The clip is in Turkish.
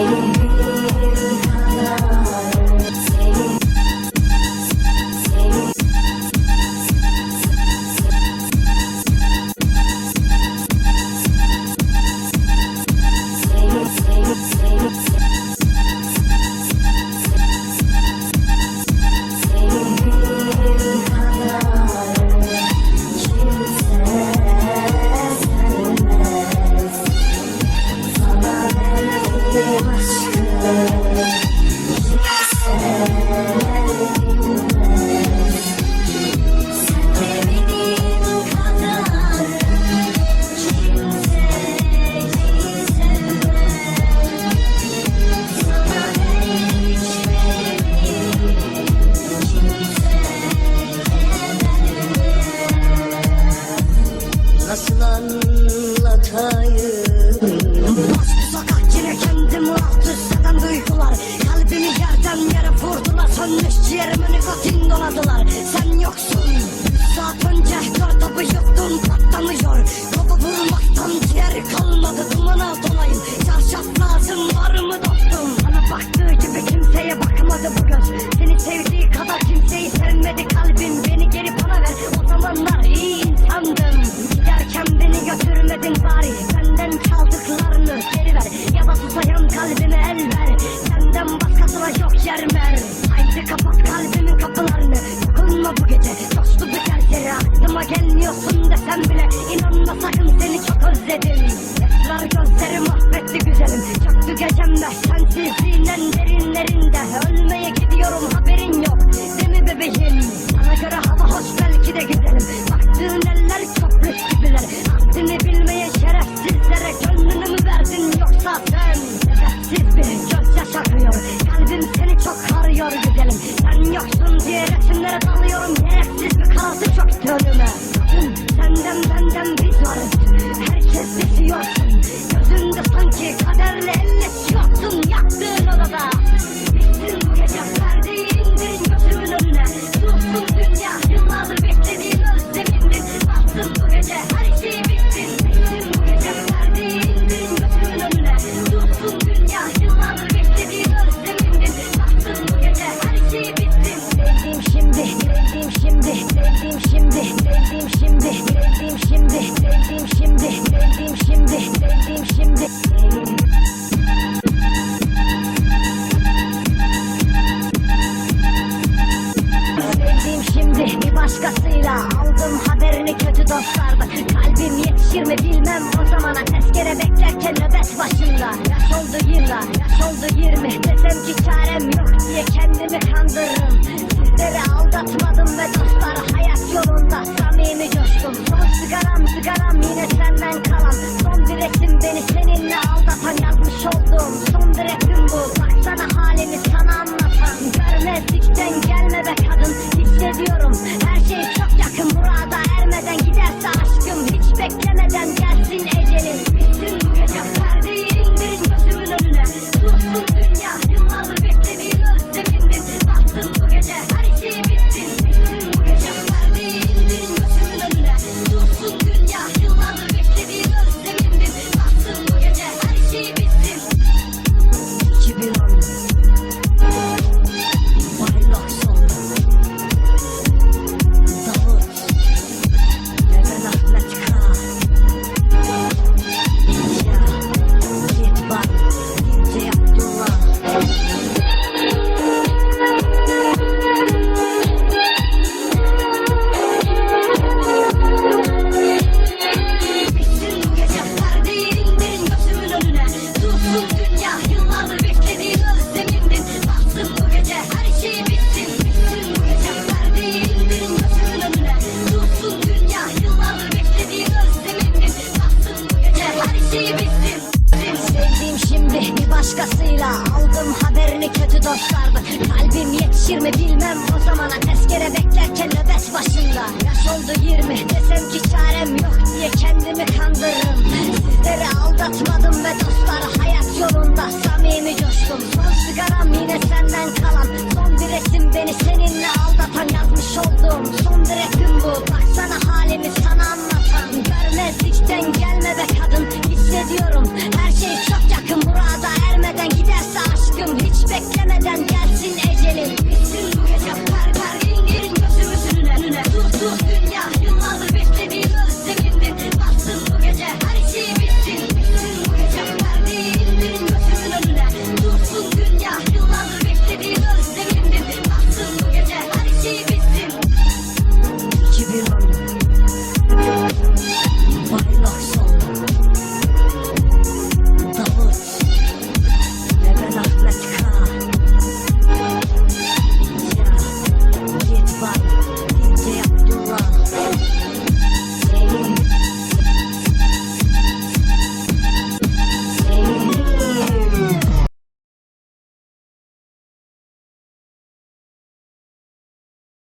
Hallelujah. nasıl anlatayım? Yine kendim ah düzseden duygular. Kalbimi yerden yere vurdular. Sönmüş ciğerimin görmesem bile inanma sakın seni çok özledim. Esrar gözlerim mahvetti güzelim. Çaktı gecemde sensizliğinden derinlerinde Ölmeye gidiyorum. Haberim zamana tezkere beklerken nöbet başında. Yaş oldu yıllar, yaş oldu yirmi Desem ki çarem yok diye kendimi kandırırım. Sizleri aldatma kötü dostlardı. Kalbim yetişir mi bilmem. O zamana Tezkere beklerken nöbet başında. Yaş oldu yirmi. Desem ki çarem yok diye kendimi kandırırım. Sizleri aldatmadım ve dostlar hayat yolunda. Samimi coştum. Son sigaram yine senden kalan.